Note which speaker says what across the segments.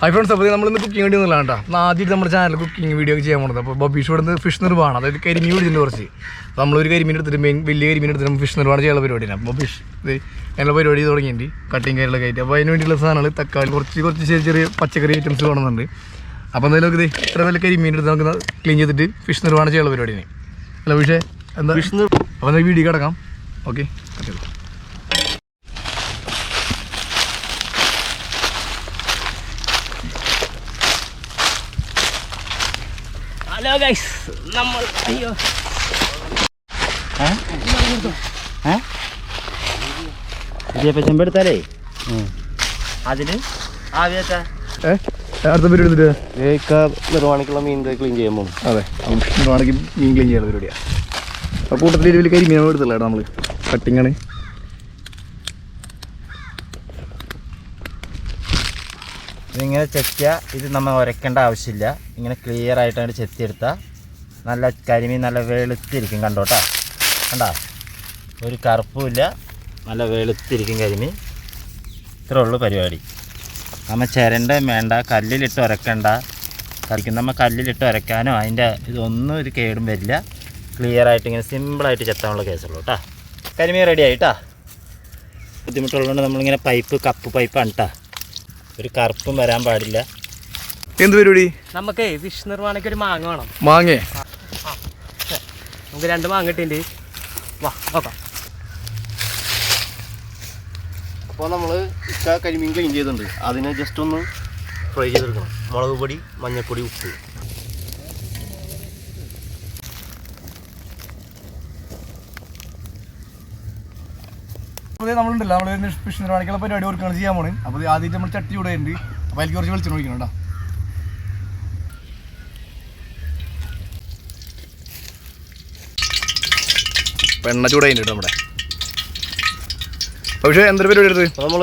Speaker 1: Hi friends അപ്പോൾ നമ്മൾ ഇന്ന് കുക്കിംഗ് വേണ്ടി ഒന്നുമില്ല കേട്ടോ. എന്നാൽ ആദ്യമായിട്ട് നമ്മുടെ ചാനൽ കുക്കിംഗ് വീഡിയോ ഒക്കെ ചെയ്യാൻ പോകുന്നത് അപ്പോൾ ബബീഷ് ഇവിടെ നിന്ന് ഫിഷ് നിർവാണ്. അതായത് കരിമീൻ പിടിച്ചിട്ടുണ്ട് കുറച്ച്. അപ്പോൾ നമ്മളൊരു കരിമീൻ എടുത്തിട്ട് മെയിൻ വലിയ കരിമീൻ എടുത്തിട്ട് നമ്മൾ ഫിഷ് നിർവാണ് ചെയ്യാനുള്ള പരിപാടിയാണ്. അപ്പോൾ ഇത് അതിനുള്ള പരിപാടി തുടങ്ങിയിട്ടുണ്ട്. കട്ടിങ് കാര്യങ്ങളൊക്കെ ആയിട്ട്. അപ്പോൾ അതിന് വേണ്ടിയുള്ള സാധനങ്ങൾ തക്കാളി കുറച്ച് കുറച്ച് ചെറിയ ചെറിയ പച്ചക്കറി ഐറ്റംസ് വേണമെന്നുണ്ട്. അപ്പോൾ എന്തായാലും ഇത് ഇത്ര നല്ല കരിമീൻ എടുത്ത് നമുക്ക് ക്ലീൻ ചെയ്തിട്ട് ഫിഷ് നിർവാണ് ചെയ്യാനുള്ള പരിപാടിയാണ്. അല്ല പക്ഷേ എന്താ
Speaker 2: ഫിഷ്
Speaker 1: അപ്പോൾ വീഡിയോ കിടക്കാം. ഓക്കെ
Speaker 2: ഹലോ ഗൈസ് നമ്മൾ അയ്യോ. ചെമ്പെടുത്താലേ അതിന്
Speaker 1: അടുത്ത എടുത്തിട്ട്?
Speaker 2: നിർവാണിക്കുള്ള മീൻ ക്ലീൻ ചെയ്യാൻ പോകും
Speaker 1: അതെ. ആണെങ്കിൽ മീൻ ക്ലീൻ ചെയ്യാനുള്ള പരിപാടിയാണ് അപ്പോൾ കൂട്ടത്തിൽ വലിയ കരിമീൻ എടുത്തില്ല കേട്ടോ നമ്മൾ കട്ടിങ്ങാണ്
Speaker 2: ഇതിങ്ങനെ ചെത്തിയാൽ ഇത് നമ്മൾ ഉരയ്ക്കേണ്ട ആവശ്യമില്ല. ഇങ്ങനെ ക്ലിയർ ആയിട്ട് ആയിട്ടാണ് ചെത്തിയെടുത്താൽ നല്ല കരിമി നല്ല വെളുത്തിരിക്കും കണ്ടോട്ടാ കണ്ടാ? ഒരു കറുപ്പുമില്ല നല്ല വെളുത്തിരിക്കും കരിമി ഇത്രേ ഉള്ളൂ പരിപാടി. നമ്മൾ ചിരണ്ട വേണ്ട കല്ലിലിട്ട് ഉരക്കണ്ട. കളിക്കും നമ്മൾ കല്ലിലിട്ട് ഉരക്കാനോ അതിന്റെ ഇതൊന്നും ഒരു കേടും വരില്ല. ക്ലിയർ ആയിട്ട് ഇങ്ങനെ സിമ്പിളായിട്ട് ചെത്താനുള്ള കേസുള്ളൂ കേട്ടോ കരിമീൻ റെഡി ആയിട്ടാ ബുദ്ധിമുട്ടുള്ളതുകൊണ്ട് നമ്മളിങ്ങനെ പൈപ്പ് കപ്പ് പൈപ്പാണ് കേട്ടോ ഒരു കറുപ്പും വരാൻ പാടില്ല.
Speaker 1: എന്ത് പരിപാടി?
Speaker 3: നമുക്ക് ഫിഷ് നിർമ്മാണയ്ക്ക് ഒരു മാങ്ങ വേണം.
Speaker 1: മാങ്ങ?
Speaker 3: നമുക്ക് രണ്ട് മാങ്ങ കിട്ടിണ്ട് വാ നോക്കാം.
Speaker 2: അപ്പോൾ നമ്മൾ കരിമീൻ ക്ലീൻ ചെയ്തിട്ടുണ്ട്. അതിനെ ജസ്റ്റ് ഒന്ന് ഫ്രൈ ചെയ്തെടുക്കണം. മുളക് പൊടി മഞ്ഞൾപ്പൊടി ഉപ്പ്.
Speaker 1: അപ്പോൾ നമ്മളുണ്ടല്ലോ നമ്മൾ ഫിഷ് നിർവാണിക്കുള്ള പരിപാടി കൊടുക്കുകയാണ് ചെയ്യാൻ പോണേ. അപ്പോൾ ആദ്യം നമ്മൾ ചട്ടി ഇവിടെ ഉണ്ട് അപ്പോൾ അതിലേക്ക് കുറച്ച് വെളിച്ചെണ്ണ ഒഴിക്കണം കേട്ടോ. പെണ്ണ ചൂടായിട്ട് കേട്ടോ നമ്മുടെ. പക്ഷേ എന്തൊരു പരിപാടി എടുത്ത്
Speaker 2: നമ്മൾ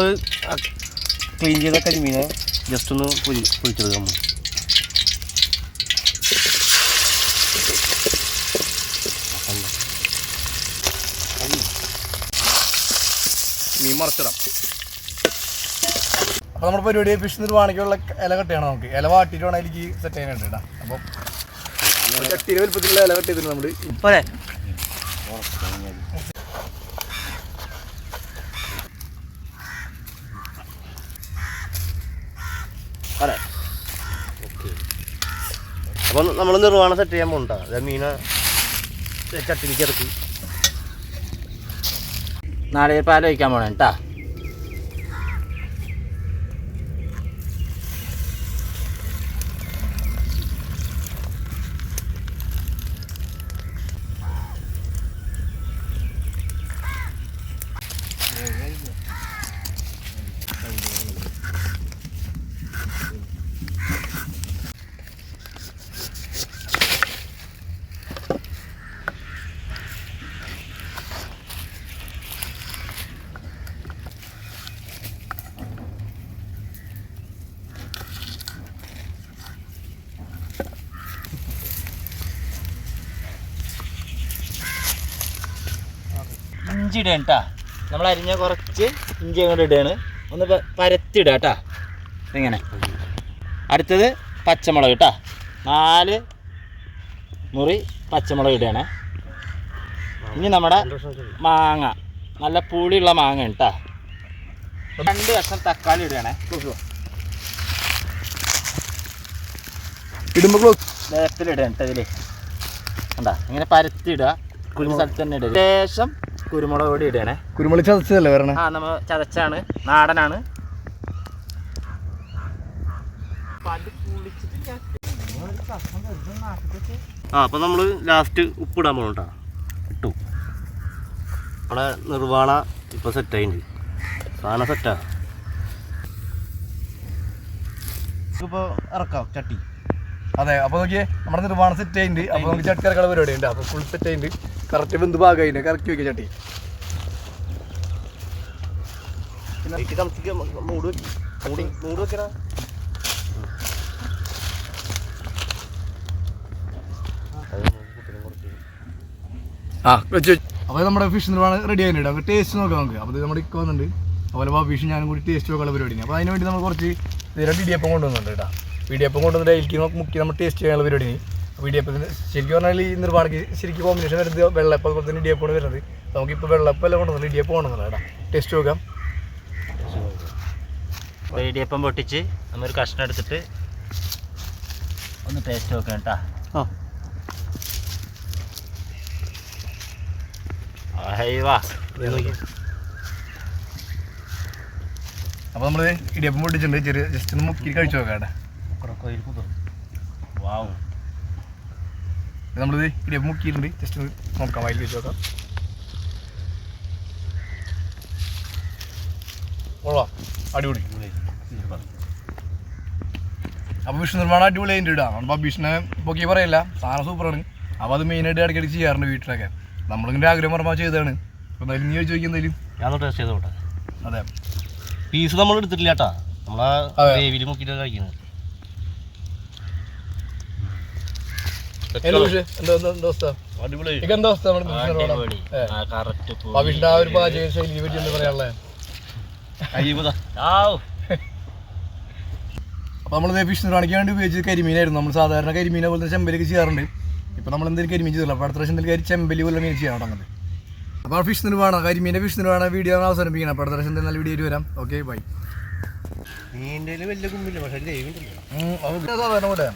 Speaker 2: ക്ലീൻ ചെയ്ത കരിമീനെ ജസ്റ്റ് ഒന്ന് പൊരി പൊരിച്ചെടുക്കാം നമ്മൾ
Speaker 1: മീൻ മറച്ചിടാം. അപ്പോൾ നമ്മുടെ പരിപാടി ഫിഷ് നിർവാണിക്കുള്ള ഇല കെട്ടിയാണ് നമുക്ക്. ഇല വാട്ടിയിട്ട് വേണം എനിക്ക് സെറ്റ് ചെയ്യാനായിട്ട് കേട്ടോ അപ്പോൾ ചട്ടിയുടെ വലുപ്പത്തിലുള്ള ഇല കട്ട് ചെയ്തിട്ട് നമ്മൾ
Speaker 3: പോരെ.
Speaker 2: അതെ. ഓക്കെ നമ്മൾ നിർവാണം സെറ്റ് ചെയ്യാൻ പോകണ്ട അതായത് മീനെ ചട്ടിലേക്ക് ഇറക്കി. നാളെ പാൽ വയ്ക്കാൻ പോകണം കേട്ടാ ഇഞ്ചി ഇടുക കേട്ടോ. നമ്മൾ അരിഞ്ഞ കുറച്ച് ഇഞ്ചി അങ്ങോട്ട് ഇടുകയാണ് ഒന്ന് പരത്തിയിടുക കേട്ടോ. ഇങ്ങനെ അടുത്തത് പച്ചമുളക് കേട്ടോ. നാല് മുറി പച്ചമുളക് ഇടുകയാണ് ഇനി നമ്മുടെ മാങ്ങ. നല്ല പുളിയുള്ള മാങ്ങ കേട്ടോ. രണ്ട് കഷ്ണം തക്കാളി ഇടുകയാണേ
Speaker 1: ഇടുമ്പോൾ
Speaker 2: ലേപ്പിലിടുക കേട്ടോ ഇതിൽ കണ്ടാ? ഇങ്ങനെ പരത്തിയിടുക. കുഞ്ഞു സ്ഥലത്ത് തന്നെ ഇടുക ശേഷം കുരുമുളക് പൊടി ഇടണേ
Speaker 1: കുരുമുളക് ചതച്ചതല്ലേ വരണേ?
Speaker 2: ആ നമ്മൾ ചതച്ചാണ്. നാടനാണ്. ആ അപ്പം നമ്മൾ ലാസ്റ്റ് ഉപ്പിടാൻ പോകണ്ട ഇട്ടു. നമ്മളെ നിർവാണ ഇപ്പോൾ സെറ്റായിട്ടുണ്ട് സാധനം സെറ്റാ ഇപ്പോൾ ഇറക്കാം ചട്ടി.
Speaker 1: അതെ അപ്പോൾ നോക്കിയേ നമ്മുടെ നിർവാണ സെറ്റ് ആയിട്ടുണ്ട് അപ്പോൾ നമുക്ക് ചട്ടി ഇറക്കാനുള്ള പരിപാടി ഉണ്ട്. അപ്പോൾ ഫുൾ സെറ്റ് ആയിട്ടുണ്ട് കറക്റ്റ് ബന്ധു ഭാഗമായിട്ട് കറക്റ്റ് വെക്കുക ചട്ടി
Speaker 2: അപ്പൊ
Speaker 1: ആ വെച്ച് അപ്പോൾ നമ്മുടെ ഫിഷ് നിർമ്മാണം റെഡി ആയിട്ടുണ്ട്. അപ്പോൾ ടേസ്റ്റ് നോക്കാം നമുക്ക്. അപ്പോൾ ഇത് നമ്മുടെ ഇക്ക വന്നിട്ടുണ്ട്. അതുപോലെ ഫിഷ് ഞാനും കൂടി ടേസ്റ്റ് നോക്കാനുള്ള പരിപാടിയാണ്. അപ്പോൾ അതിന് വേണ്ടി നമ്മൾ കുറച്ച് രണ്ട് ഇടിയപ്പം കൊണ്ടുവന്നുണ്ട് കേട്ടോ. ഇടിയപ്പം കൊണ്ടുവന്നിട്ട് അതിലേക്ക് നമുക്ക് മുക്കി നമ്മൾ ടേസ്റ്റ് ചെയ്യാനുള്ള പരിപാടി അപ്പോൾ ഇടിയപ്പത്തിന് ശരിക്കും പറഞ്ഞാൽ ഈ നിർമ്മാണക്ക് ശരിക്കും കോമ്പിനേഷൻ വരുന്നത് വെള്ളപ്പം അതുപോലെ തന്നെ ഇടിയപ്പമാണ് വരുന്നത്. നമുക്കിപ്പോൾ വെള്ളപ്പം എല്ലാം കൊണ്ടുവന്നില്ല ഇടിയപ്പം കൊണ്ടുവന്നില്ല ടേസ്റ്റ് നോക്കാം.
Speaker 2: ഇടിയപ്പം പൊട്ടിച്ച് നമ്മൊരു കഷ്ണം എടുത്തിട്ട് ഒന്ന് ടേസ്റ്റ് നോക്കാം കേട്ടാ.
Speaker 1: അപ്പോൾ നമ്മൾ ഇടിയപ്പം പൊട്ടിച്ചിട്ടുണ്ട്. ചെറിയ ജസ്റ്റ് ഒന്ന് മുക്കി കഴിച്ചു നോക്കാം കേട്ടോ.
Speaker 2: വാവ്
Speaker 1: നമ്മളിത് ഇവിടെ മുക്കിയിട്ടുണ്ട്. ജസ്റ്റ് ഒന്ന് നോക്കാം വയലിൽ വെച്ച് നോക്കാം. കൊള്ളാം. അടിപൊളി. അപ്പോൾ വിഷ്ണു നിർമ്മാണം അടിപൊളി അതിന്റെ ഇടാം അപ്പോൾ ഭീഷണെ പൊക്കി പറയില്ല. സാധനം സൂപ്പറാണ്. അപ്പോൾ അത് മെയിനായിട്ട് ഇടയ്ക്കിടയ്ക്ക് ചെയ്യാറുണ്ട് വീട്ടിലൊക്കെ. നമ്മളിങ്ങനെ ആഗ്രഹം പറഞ്ഞാൽ ചെയ്തതാണ്. അപ്പോൾ എന്തായാലും നീ ചോദിക്കും എന്തായാലും.
Speaker 4: ഞാൻ ടേസ്റ്റ് ചെയ്തോട്ടെ
Speaker 1: അതെ.
Speaker 4: പീസ് നമ്മൾ എടുത്തിട്ടില്ല കേട്ടാ. നമ്മളാ. ഗ്രേവിയിൽ കഴിക്കുന്നത്
Speaker 1: എന്താ വിഷയം എന്താ എന്താ എന്താ അവസ്ഥ
Speaker 4: അടിപൊളി
Speaker 1: ഇതൊക്കെ എന്താ അവസ്ഥ നമ്മുടെ ബിസിനസ് നിർമ്മാണം
Speaker 2: അടിപൊളി
Speaker 1: ഏ.
Speaker 2: ആ കറക്റ്റ്
Speaker 1: ഭവിഷ്യ ആ ഒരു പാചക ശൈലിയെ പറ്റി എന്താ പറയാനുള്ളത് അപ്പൊ നമ്മൾ ഫിഷ് നിർമ്മാണിക്കാൻ വേണ്ടി ഉപയോഗിച്ചത് കരിമീനായിരുന്നു. നമ്മൾ സാധാരണ കരിമീനെ പോലെ ചെമ്പലൊക്കെ ചെയ്യാറുണ്ട്. ഇപ്പൊ നമ്മൾ എന്തെങ്കിലും കരിമീൻ ചെയ്തില്ല അപ്പൊ അടുത്ത പ്രാവശ്യം എന്തെങ്കിലും ചെമ്പലി പോലെ മീൻ ചെയ്യാൻ തുടങ്ങുന്നത് അപ്പോൾ ഫിഷ് വേണം കരിമീനെ ഫിഷ് വേണം വീഡിയോ അവസാനിപ്പിക്കണം അപ്പോൾ അടുത്ത പ്രാവശ്യം നല്ല വീഡിയോ വരാം. ഓക്കെ ബൈ
Speaker 4: നീന്റെ വലിയ കുമ്പില്ല പക്ഷേ
Speaker 1: സാധാരണ കൂടെ